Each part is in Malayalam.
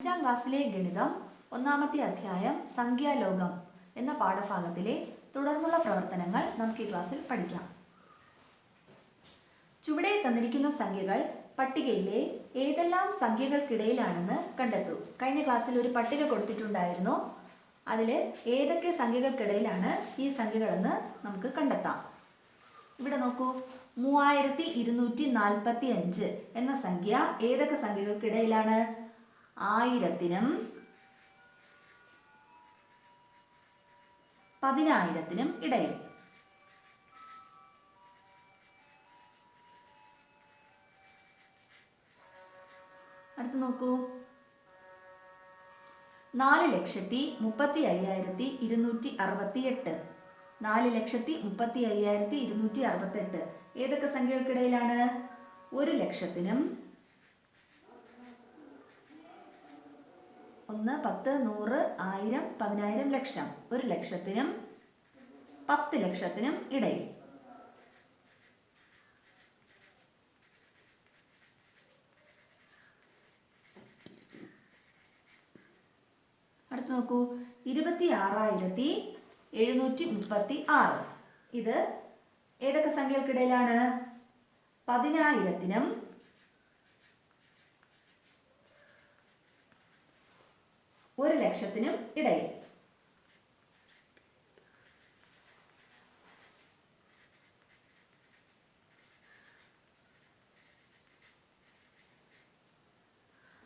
അഞ്ചാം ക്ലാസ്സിലെ ഗണിതം ഒന്നാമത്തെ അധ്യായം സംഖ്യാലോകം എന്ന പാഠഭാഗത്തിലെ തുടർന്നുള്ള പ്രവർത്തനങ്ങൾ നമുക്ക് ഈ ക്ലാസ്സിൽ പഠിക്കാം. ചുവടെ തന്നിരിക്കുന്ന സംഖ്യകൾ പട്ടികയിലെ ഏതെല്ലാം സംഖ്യകൾക്കിടയിലാണെന്ന് കണ്ടെത്തൂ. കഴിഞ്ഞ ക്ലാസ്സിൽ ഒരു പട്ടിക കൊടുത്തിട്ടുണ്ടായിരുന്നു. അതിൽ ഏതൊക്കെ സംഖ്യകൾക്കിടയിലാണ് ഈ സംഖ്യകളെന്ന് നമുക്ക് കണ്ടെത്താം. ഇവിടെ നോക്കൂ. മൂവായിരത്തി ഇരുന്നൂറ്റി നാൽപ്പത്തി അഞ്ച് എന്ന സംഖ്യ ഏതൊക്കെ സംഖ്യകൾക്കിടയിലാണ്? ആയിരത്തിനും പതിനായിരത്തിനും ഇടയിൽ. അടുത്ത് നോക്കൂ. നാല് ലക്ഷത്തി മുപ്പത്തി അയ്യായിരത്തി ഇരുന്നൂറ്റി അറുപത്തി എട്ട് നാല് ലക്ഷത്തി മുപ്പത്തി അയ്യായിരത്തി ഇരുന്നൂറ്റി അറുപത്തെട്ട്. ഏതൊക്കെ സംഖ്യകൾക്കിടയിലാണ്? ഒരു ലക്ഷത്തിനും ഒന്ന് പത്ത് നൂറ് ആയിരം പതിനായിരം ലക്ഷം. ഒരു ലക്ഷത്തിനും പത്ത് ലക്ഷത്തിനും ഇടയിൽ. അടുത്ത് നോക്കൂ. ഇരുപത്തി ആറായിരത്തി എഴുന്നൂറ്റി മുപ്പത്തി ആറ് ഇത് ഏതൊക്കെ സംഖ്യകൾക്കിടയിലാണ്? പതിനായിരത്തിനും ഒരു ലക്ഷത്തിനും ഇടയിൽ.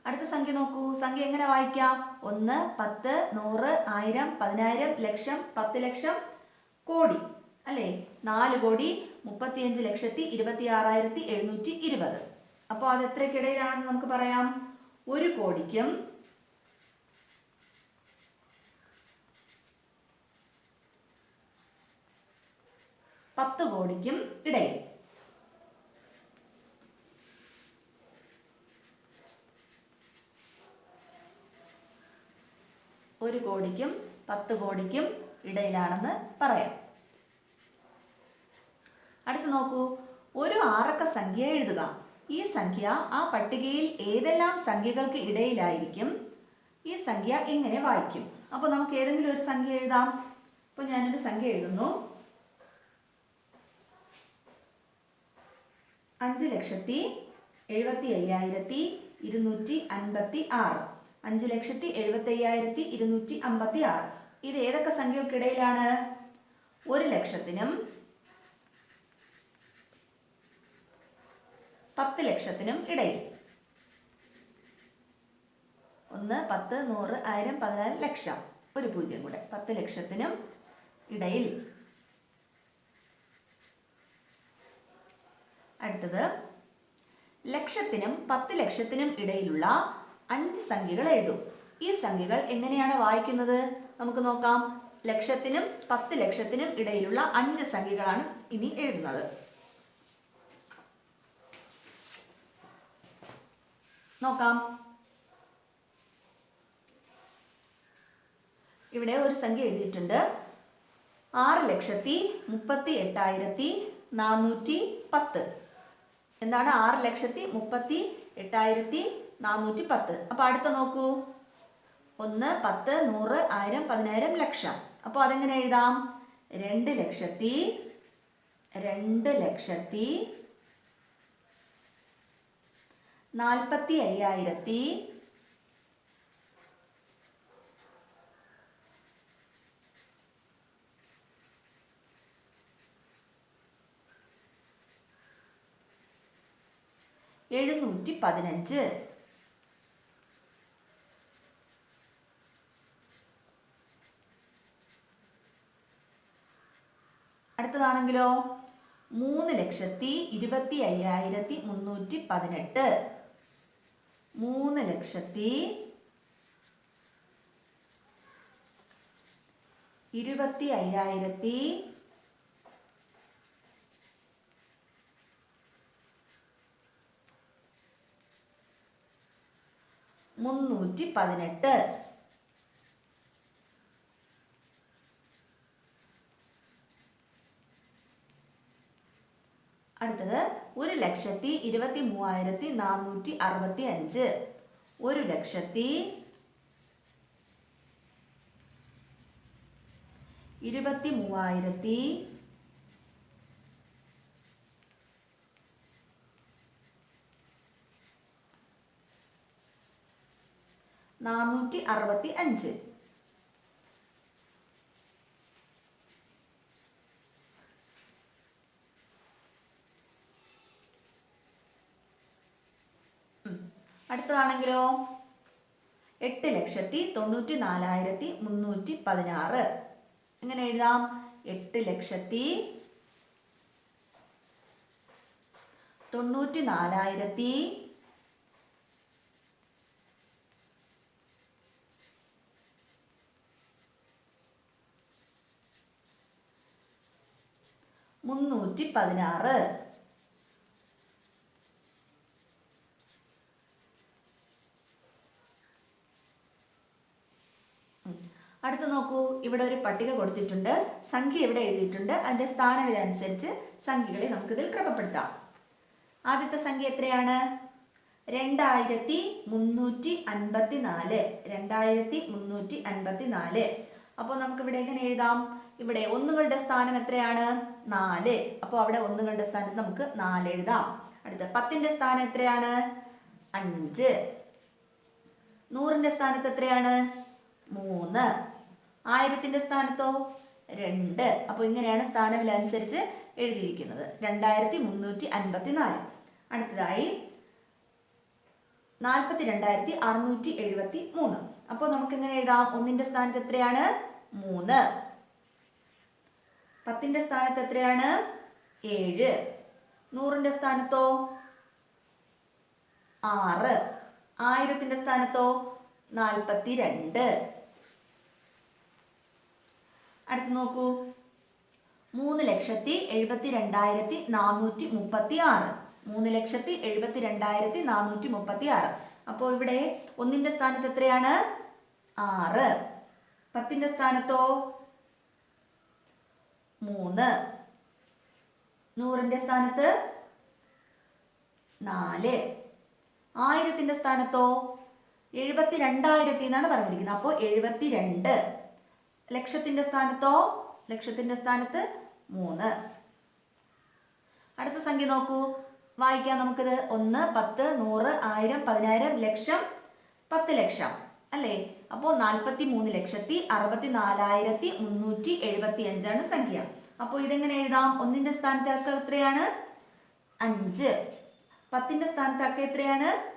അടുത്ത സംഖ്യ നോക്കൂ. സംഖ്യ എങ്ങനെ വായിക്കാം? ഒന്ന് പത്ത് നൂറ് ആയിരം പതിനായിരം ലക്ഷം പത്ത് ലക്ഷം കോടി. അല്ലേ? നാല് കോടി മുപ്പത്തിയഞ്ച് ലക്ഷത്തി ഇരുപത്തി ആറായിരത്തി എഴുന്നൂറ്റി ഇരുപത്. അപ്പോൾ അത് എത്രയ്ക്കിടയിലാണെന്ന് നമുക്ക് പറയാം? ഒരു കോടിക്കും പത്ത് കോടിക്കും ഇടയിൽ. ഒരു കോടിക്കും പത്ത് കോടിക്കും ഇടയിലാണെന്ന് പറയാം. അടുത്ത് നോക്കൂ. ഒരു ആറക്ക സംഖ്യ എഴുതുക. ഈ സംഖ്യ ആ പട്ടികയിൽ ഏതെല്ലാം സംഖ്യകൾക്ക് ഇടയിലായിരിക്കും? ഈ സംഖ്യ എങ്ങനെ വായിക്കും. അപ്പോൾ നമുക്ക് ഏതെങ്കിലും ഒരു സംഖ്യ എഴുതാം. അപ്പോൾ ഞാനൊരു സംഖ്യ എഴുതുന്നു. അഞ്ച് ലക്ഷത്തി എഴുപത്തി അയ്യായിരത്തി ഇരുന്നൂറ്റി അൻപത്തി ആറ്. അഞ്ച് ലക്ഷത്തി എഴുപത്തി അയ്യായിരത്തി ഇരുന്നൂറ്റി അമ്പത്തി ആറ്. ഇത് ഏതൊക്കെ സംഖ്യക്കിടയിലാണ് ഒരു ലക്ഷത്തിനും പത്ത് ലക്ഷത്തിനും ഇടയിൽ. ഒന്ന് പത്ത് നൂറ് ആയിരം പതിനാല് ലക്ഷം. ഒരു പൂജ്യം കൂടെ. പത്ത് ലക്ഷത്തിനും ഇടയിൽ. അടുത്തത്. ലക്ഷത്തിനും പത്ത് ലക്ഷത്തിനും ഇടയിലുള്ള അഞ്ച് സംഖ്യകൾ എഴുതും. ഈ സംഖ്യകൾ എങ്ങനെയാണ് വായിക്കുന്നത്? നമുക്ക് നോക്കാം. ലക്ഷത്തിനും പത്ത് ലക്ഷത്തിനും ഇടയിലുള്ള അഞ്ച് സംഖ്യകളാണ് ഇനി എഴുതുന്നത്. നോക്കാം. ഇവിടെ ഒരു സംഖ്യ എഴുതിയിട്ടുണ്ട്. ആറ് ലക്ഷത്തി മുപ്പത്തി എട്ടായിരത്തി നാനൂറ്റി പത്ത്. എന്താണ്? ആറ് ലക്ഷത്തി മുപ്പത്തി എട്ടായിരത്തി നാനൂറ്റി പത്ത്. അപ്പോൾ അടുത്ത നോക്കൂ. ഒന്ന് പത്ത് നൂറ് ആയിരം പതിനായിരം ലക്ഷം. അപ്പോൾ അതെങ്ങനെ എഴുതാം? രണ്ട് ലക്ഷത്തി രണ്ട് ലക്ഷത്തി നാൽപ്പത്തി അയ്യായിരത്തി എഴുന്നൂറ്റി പതിനഞ്ച് അടുത്തതാണെങ്കിലോ? മൂന്ന് ലക്ഷത്തി ഇരുപത്തി അയ്യായിരത്തി മുന്നൂറ്റി പതിനെട്ട് മൂന്ന് ലക്ഷത്തി ഇരുപത്തി അയ്യായിരത്തി നൂറ്റി പതിനെട്ട് അടുത്തത് ഒരു ലക്ഷത്തി ഇരുപത്തി മൂവായിരത്തി നാനൂറ്റി അറുപത്തി അഞ്ച് ഒരു ലക്ഷത്തി ഇരുപത്തി മൂവായിരത്തി നാനൂറ്റി അറുപത്തി അഞ്ച് അടുത്തതാണെങ്കിലോ? എട്ട് ലക്ഷത്തി തൊണ്ണൂറ്റി നാലായിരത്തി മുന്നൂറ്റി പതിനാറ് എങ്ങനെ എഴുതാം? എട്ട് ലക്ഷത്തി തൊണ്ണൂറ്റി നാലായിരത്തി മുന്നൂറ്റി പതിനാറ് അടുത്ത് നോക്കൂ ഇവിടെ ഒരു പട്ടിക കൊടുത്തിട്ടുണ്ട്. സംഖ്യ ഇവിടെ എഴുതിയിട്ടുണ്ട്. അതിന്റെ സ്ഥാനവിധ അനുസരിച്ച് സംഖ്യകളെ നമുക്കിതിൽ ക്രമപ്പെടുത്താം. ആദ്യത്തെ സംഖ്യ എത്രയാണ്? രണ്ടായിരത്തി മുന്നൂറ്റി അൻപത്തി നാല് രണ്ടായിരത്തി മുന്നൂറ്റി അൻപത്തി നാല് അപ്പോൾ നമുക്ക് ഇവിടെ എങ്ങനെ എഴുതാം? ഇവിടെ ഒന്നുകളുടെ സ്ഥാനം എത്രയാണ്? നാല്. അപ്പോൾ അവിടെ ഒന്നുകളുടെ സ്ഥാനത്ത് നമുക്ക് നാല് എഴുതാം. അടുത്ത പത്തിന്റെ സ്ഥാനം എത്രയാണ്? അഞ്ച്. നൂറിന്റെ സ്ഥാനത്ത് എത്രയാണ്? മൂന്ന്. ആയിരത്തിന്റെ സ്ഥാനത്തോ? രണ്ട്. അപ്പോൾ ഇങ്ങനെയാണ് സ്ഥാനം അനുസരിച്ച് എഴുതിയിരിക്കുന്നത്. രണ്ടായിരത്തി മുന്നൂറ്റി അൻപത്തി നാല് അടുത്തതായി നാൽപ്പത്തി രണ്ടായിരത്തി അറുന്നൂറ്റി എഴുപത്തി മൂന്ന് അപ്പോൾ നമുക്ക് എങ്ങനെ എഴുതാം? ഒന്നിന്റെ സ്ഥാനത്ത് എത്രയാണ്? മൂന്ന്. പത്തിന്റെ സ്ഥാനത്ത് എത്രയാണ്? ഏഴ്. നൂറിന്റെ സ്ഥാനത്തോ? ആറ്. ആയിരത്തിന്റെ സ്ഥാനത്തോ? നാൽപ്പത്തി രണ്ട് അടുത്ത് നോക്കൂ. മൂന്ന് ലക്ഷത്തി എഴുപത്തി രണ്ടായിരത്തി നാനൂറ്റി മുപ്പത്തി ആറ് മൂന്ന് ലക്ഷത്തി എഴുപത്തി രണ്ടായിരത്തി നാനൂറ്റി മുപ്പത്തി ആറ് അപ്പോൾ ഇവിടെ ഒന്നിന്റെ സ്ഥാനത്ത് എത്രയാണ്? ആറ്. പത്തിന്റെ സ്ഥാനത്തോ? മൂന്ന്. നൂറിന്റെ സ്ഥാനത്ത്? നാല്. ആയിരത്തിന്റെ സ്ഥാനത്തോ? എഴുപത്തി രണ്ടായിരത്തി എന്നാണ് പറഞ്ഞിരിക്കുന്നത്. അപ്പോൾ എഴുപത്തി രണ്ട് ലക്ഷത്തിന്റെ സ്ഥാനത്തോ? ലക്ഷത്തിന്റെ സ്ഥാനത്ത് മൂന്ന്. അടുത്ത സംഖ്യ നോക്കൂ. വായിക്കാം നമുക്കിത്. ഒന്ന് പത്ത് നൂറ് ആയിരം പതിനായിരം ലക്ഷം പത്ത് ലക്ഷം. അല്ലേ? അപ്പോൾ നാൽപ്പത്തി മൂന്ന് ലക്ഷത്തി അറുപത്തി നാലായിരത്തി മുന്നൂറ്റി എഴുപത്തി അഞ്ചാണ് സംഖ്യ. അപ്പോൾ ഇതെങ്ങനെ എഴുതാം? ഒന്നിന്റെ സ്ഥാനത്തൊക്കെ എത്രയാണ്? അഞ്ച്. പത്തിന്റെ സ്ഥാനത്തൊക്കെ എത്രയാണ്?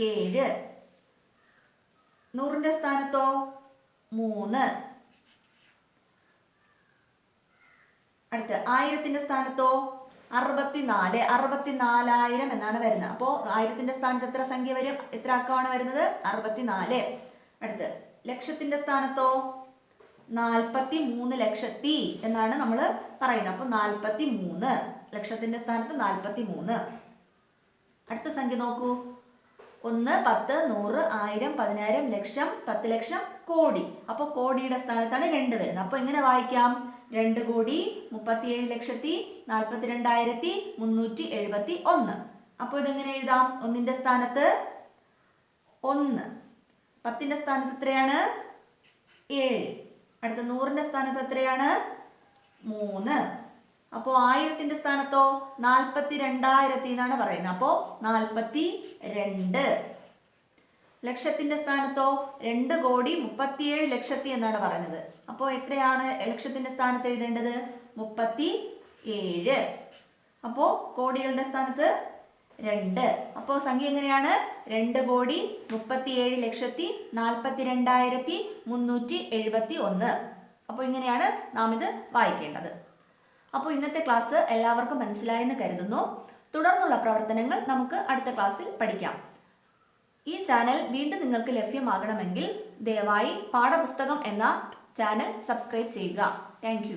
ഏഴ്. നൂറിന്റെ സ്ഥാനത്തോ? മൂന്ന്. അടുത്ത് ആയിരത്തിന്റെ സ്ഥാനത്തോ? അറുപത്തിനാല്. അറുപത്തിനാലായിരം എന്നാണ് വരുന്നത്. അപ്പോ ആയിരത്തിന്റെ സ്ഥാനത്ത് എത്ര സംഖ്യ വരും? എത്ര അക്കമാണ് വരുന്നത്? അറുപത്തിനാല്. അടുത്ത്. ലക്ഷത്തിന്റെ സ്ഥാനത്തോ? നാൽപ്പത്തി മൂന്ന് ലക്ഷത്തി എന്നാണ് നമ്മൾ പറയുന്നത്. അപ്പോൾ നാൽപ്പത്തി മൂന്ന് ലക്ഷത്തിന്റെ സ്ഥാനത്ത് നാൽപ്പത്തി മൂന്ന് അടുത്ത സംഖ്യ നോക്കൂ. ഒന്ന് പത്ത് നൂറ് ആയിരം പതിനായിരം ലക്ഷം പത്ത് ലക്ഷം കോടി. അപ്പോൾ കോടിയുടെ സ്ഥാനത്താണ് രണ്ട് വരുന്നത്. അപ്പോൾ എങ്ങനെ വായിക്കാം? രണ്ട് കോടി മുപ്പത്തിയേഴ് ലക്ഷത്തി നാൽപ്പത്തി രണ്ടായിരത്തി മുന്നൂറ്റി എഴുപത്തി ഒന്ന്. അപ്പോൾ ഇതെങ്ങനെ എഴുതാം? ഒന്നിന്റെ സ്ഥാനത്ത് ഒന്ന്. പത്തിന്റെ സ്ഥാനത്ത് എത്രയാണ്? ഏഴ്. അടുത്ത നൂറിന്റെ സ്ഥാനത്ത് എത്രയാണ്? മൂന്ന്. അപ്പോൾ ആയിരത്തിന്റെ സ്ഥാനത്തോ നാൽപ്പത്തി രണ്ടായിരത്തി എന്നാണ് പറയുന്നത്. അപ്പോൾ നാൽപ്പത്തി രണ്ട് ലക്ഷത്തിന്റെ സ്ഥാനത്തോ രണ്ട് കോടി മുപ്പത്തിയേഴ് ലക്ഷത്തി എന്നാണ് പറയുന്നത്. അപ്പോൾ എത്രയാണ് ലക്ഷത്തിന്റെ സ്ഥാനത്ത് എഴുതേണ്ടത്? മുപ്പത്തി ഏഴ് അപ്പോൾ കോടികളുടെ സ്ഥാനത്ത് രണ്ട്. അപ്പോൾ സംഖ്യ എങ്ങനെയാണ്? രണ്ട് കോടി മുപ്പത്തിയേഴ് ലക്ഷത്തി നാൽപ്പത്തി രണ്ടായിരത്തി മുന്നൂറ്റി എഴുപത്തി ഒന്ന് അപ്പോൾ ഇങ്ങനെയാണ് നാം ഇത് വായിക്കേണ്ടത്. അപ്പോൾ ഇന്നത്തെ ക്ലാസ് എല്ലാവർക്കും മനസ്സിലായെന്ന് കരുതുന്നു. തുടർന്നുള്ള പ്രവർത്തനങ്ങൾ നമുക്ക് അടുത്ത ക്ലാസ്സിൽ പഠിക്കാം. ഈ ചാനൽ വീണ്ടും നിങ്ങൾക്ക് ലഭ്യമാകണമെങ്കിൽ ദയവായി പാഠപുസ്തകം എന്ന ചാനൽ സബ്സ്ക്രൈബ് ചെയ്യുക. താങ്ക്